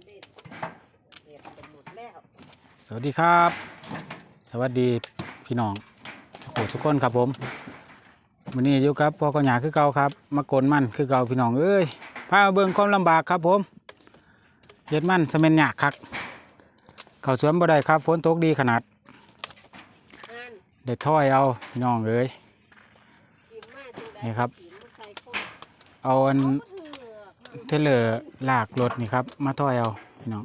ำเร็จเรียบกันหมดแล้วสวัสดีครับ สวัสดีพี่น้องสุโขทุกคนครับผมวันนี้อยู่กับพ่อกหยาคือเก่าครับมากลมันคือเก่าพี่น้องเอ้ยพามาเบิ่งความลำบากครับผมเฮ็ดมันสะเม็นยากคักเข้าสวนบ่ได้ครับฝนตกดีขนาดอ่านเด็ดถ้อยเอาพี่น้องเอ้ยกินมาจังได้นี่ครับกินมาใส่ข้นเอาอัน เทเลอร์ลากรถนี่ครับ มาถอยเอาพี่น้อง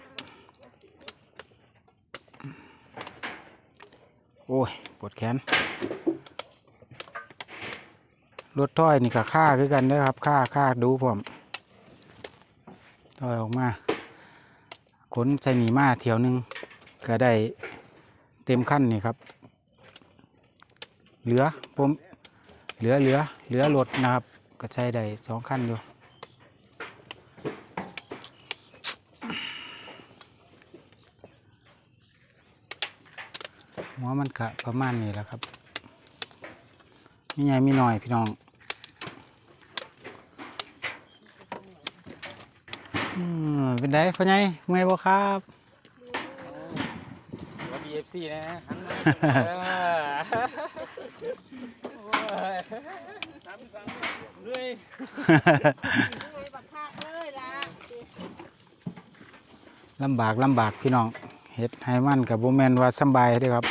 โอ้ยปวดแขน รถถ้อยนี่ก็ค่าคือกันเด้อครับค่าค่าดูผมถอยออกมาขนใส่หนีมาเที่ยวหนึงก็ได้เต็มขั้นนี่ครับ เหลือผมเหลือเหลือเหลือรถนะครับ ก็ใช้ได้สองขั้นอยู่ หัวมันกะประมาณนี้แหละครับมีใหญ่มีหน่อยพี่น้องอืมเป็นไดพ่อใหญ่เมื่อยบ่ครับวัดดีเอฟซีนะหันมาเรื่อยยังไงบักคักเลยล่ะลำบากลำบากพี่น้อง เฮ็ดให้มันกับบ่แม่นว่าสำบายเด้อครับ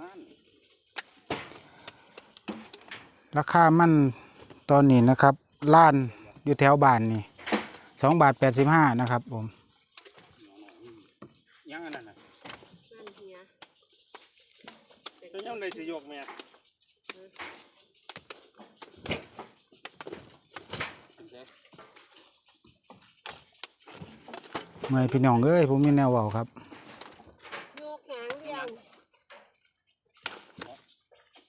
นั่นราคามันตอนนี้นะครับล้านอยู่แถวบ้านนี่สองบาทแปดสิบห้านะครับผมยังอันนั้นน่ะนั่นเฮียแล้วยังได้สิยกแม่ เมื่อยพี่น้องเอ้ยผมมีแนวเว้าครับโยกหางเรียง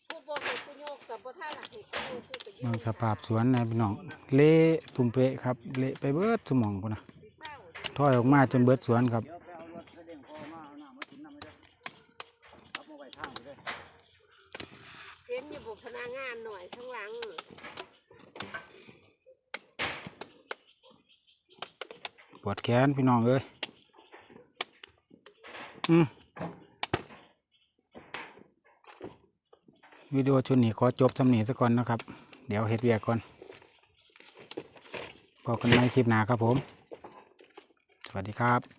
ผู้บอกให้ผู้โยกกับบ่ท่าหลักเหตุผู้โยกผู้ก็โยเมืองกสภาพสวนนะพี่น้องเละตุ่มเปะครับ เละไปเบิดสมองพุ่นนะเศร้าถอยออกมาจนเบิดสวนครับเดี๋ยวไปเอารถเสด็งพอมาเอาน้ำมากินน้ำไม่ได้เอามาไว้ทางไปเลยเห็นอยู่บุพนักงานหน่อยข้างหลัง ปวดแขนพี่น้องเอ้ยอืมวิดีโอชุดนี้ขอจบสำนีซะก่อนนะครับ เดี๋ยวเฮ็ดเวียกก่อนพบกันในคลิปหน้าครับผม สวัสดีครับ